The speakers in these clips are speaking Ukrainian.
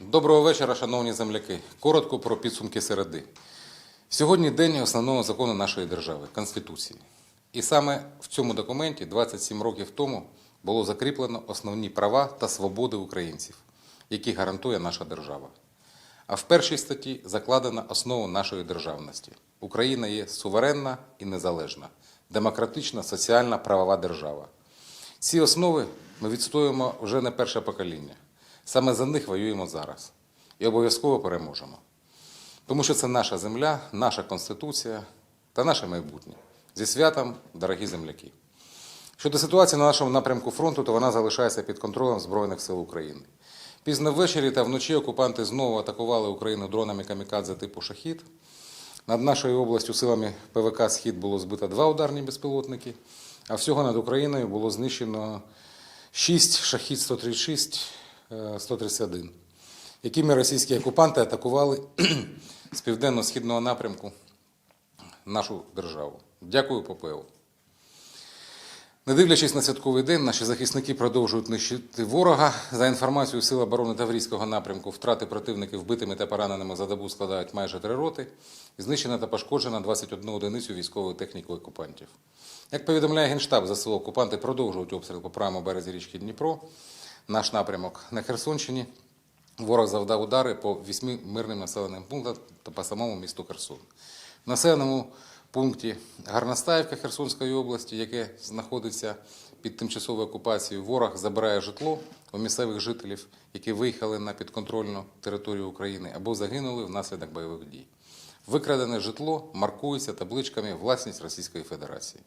Доброго вечора, шановні земляки. Коротко про підсумки середи. Сьогодні день основного закону нашої держави Конституції. І саме в цьому документі 27 років тому було закріплено основні права та свободи українців, які гарантує наша держава. А в першій статті закладена основа нашої державності. Україна є суверенна і незалежна, демократична, соціальна, правова держава. Ці основи ми відстоюємо вже не перше покоління. Саме за них воюємо зараз і обов'язково переможемо. Тому що це наша земля, наша конституція та наше майбутнє. Зі святом, дорогі земляки. Щодо ситуації на нашому напрямку фронту, то вона залишається під контролем Збройних сил України. Пізно ввечері та вночі окупанти знову атакували Україну дронами камікадзе типу Шахід. Над нашою областю силами ПВК Схід було збито два ударні безпілотники, а всього над Україною було знищено 6 шахід 136 е, 131, якими російські окупанти атакували з південно-східного напрямку нашу державу. Дякую, ППО. Не дивлячись на святковий день, наші захисники продовжують нищити ворога. За інформацією Сил оборони Таврійського напрямку, втрати противників вбитими та пораненими за добу складають майже три роти. І знищена та пошкоджена 21 одиницю військової техніки окупантів. Як повідомляє Генштаб, ЗСУ окупанти продовжують обстріл по правому березі річки Дніпро. Наш напрямок на Херсонщині. Ворог завдав удари по вісьми мирним населеним пунктам та по самому місту Херсон. В населеному пункті Гарностаївка Херсонської області, яке знаходиться під тимчасовою окупацією, ворог забирає житло у місцевих жителів, які виїхали на підконтрольну територію України або загинули внаслідок бойових дій. Викрадене житло маркується табличками власність Російської Федерації.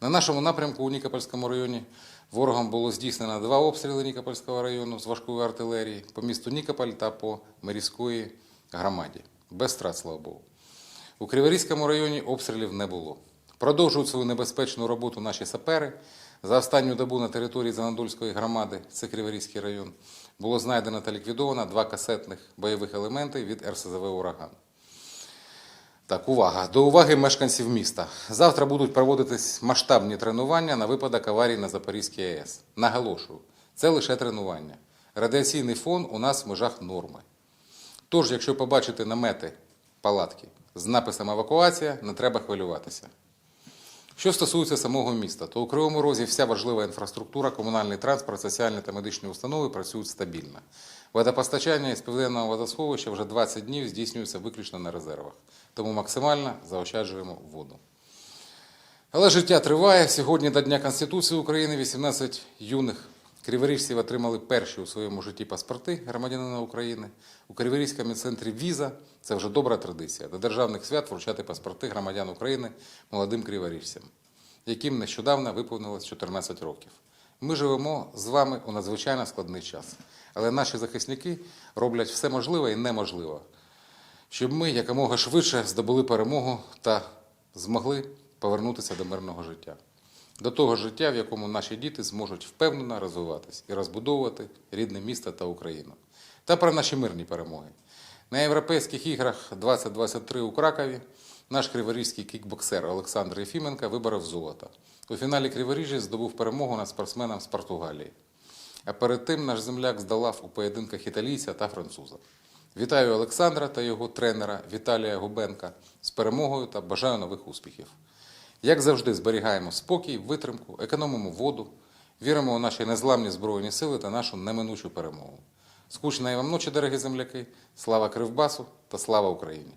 На нашому напрямку у Нікопольському районі ворогом було здійснено два обстріли Нікопольського району з важкої артилерії по місту Нікополь та по Мирівської громаді. Без страт, слава Богу. У Криворізькому районі обстрілів не було. Продовжують свою небезпечну роботу наші сапери. За останню добу на території Занадольської громади, це Криворізький район, було знайдено та ліквідовано два касетних бойових елементи від РСЗВ «Ураган». Так, увага. До уваги мешканців міста. Завтра будуть проводитись масштабні тренування на випадок аварії на Запорізькій АЕС. Наголошую, це лише тренування. Радіаційний фон у нас в межах норми. Тож, якщо побачите намети, палатки з написом евакуація, не треба хвилюватися. Що стосується самого міста, то у Кривому Розі вся важлива інфраструктура, комунальний транспорт, соціальні та медичні установи працюють стабільно. Водопостачання із південного водосховища вже 20 днів здійснюється виключно на резервах, тому максимально заощаджуємо воду. Але життя триває. Сьогодні до Дня Конституції України 18 юних криворіжців отримали перші у своєму житті паспорти громадянина України. У Криворізькому центрі Віза це вже добра традиція до державних свят вручати паспорти громадян України молодим криворіжцям, яким нещодавно виповнилось 14 років. Ми живемо з вами у надзвичайно складний час, але наші захисники роблять все можливе і неможливе, щоб ми якомога швидше здобули перемогу та змогли повернутися до мирного життя. До того життя, в якому наші діти зможуть впевнено розвиватись і розбудовувати рідне місто та Україну. Та про наші мирні перемоги. На Європейських іграх 2023 у Кракові наш криворізький кікбоксер Олександр Єфіменко виборов золото. У фіналі Криворіжжя здобув перемогу над спортсменом з Португалії. А перед тим наш земляк здолав у поєдинках італійця та француза. Вітаю Олександра та його тренера Віталія Губенка з перемогою та бажаю нових успіхів. Як завжди, зберігаємо спокій, витримку, економимо воду, віримо у наші незламні збройні сили та нашу неминучу перемогу. Скучної вам ночі, дорогі земляки! Слава Кривбасу та слава Україні!